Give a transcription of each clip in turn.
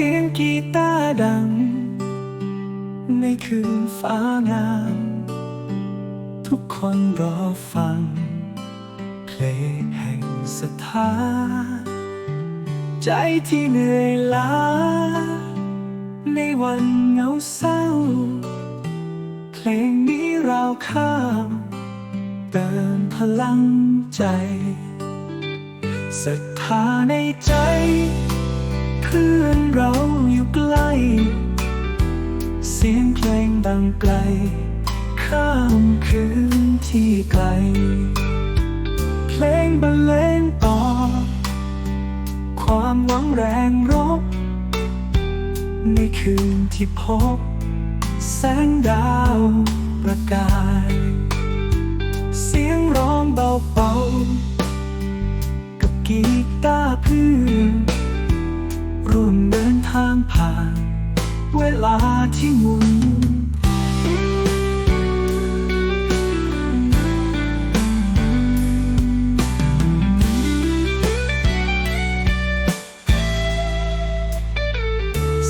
สียงกีตาร์ดัง ในคืนฟ้างาม ทุกคนรอฟัง เพลงแห่งศรัทธาใจที่เหนื่อยล้า ในวันเหงาเศร้า เพลงนี้เราข้ามเติมพลังใจศรัทธาในใจ พื่อนเราอยู่ใกล้ เสียงเพลงดังไกล ข้ามคืนที่ไกล เพลงบรรเลงต่อ ความหวังแรงรบ ในคืนที่พบ แสงดาวประกาย เสียงร้องเบาๆ กับกีตาร์เพื่อน ร่วมเดินทางผ่าน เวลาที่หมุน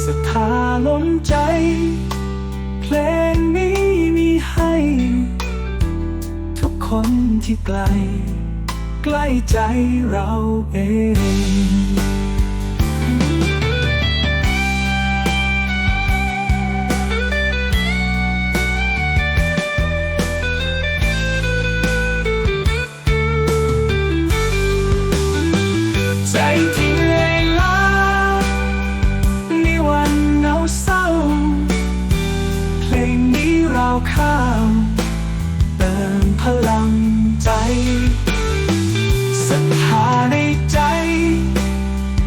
ศรัทธาล้นใจ เพลงนี้มีให้ ทุกคนที่ไกล ใกล้ใจเราเอง ใจที่เหนื่อยล้าในวันเหงาเศร้า เพลงนี้เราข้ามเติมพลังใจศรัทธาในใจ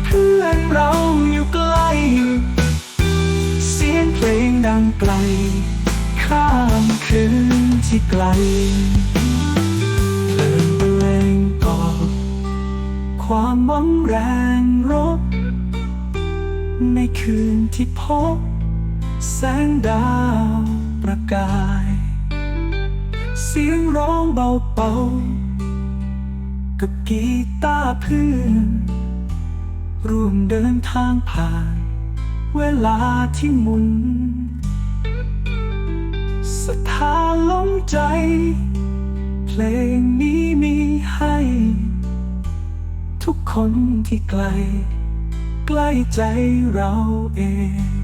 เพื่อนเราอยู่ใกล้ เสียงเพลงดังไกล ข้ามคืนที่ไกลเพลิ ความหวังแรงรบ ในคืนที่พบ แสงดาวประกาย เสียงร้องเบาๆกับกีตาร์เพื่อนร่วมเดินทางผ่าน เวลาที่หมุนศรัทธาล้นใจ เพลงนี้มีให้ คนที่ไกล ใกล้ใจเราเอง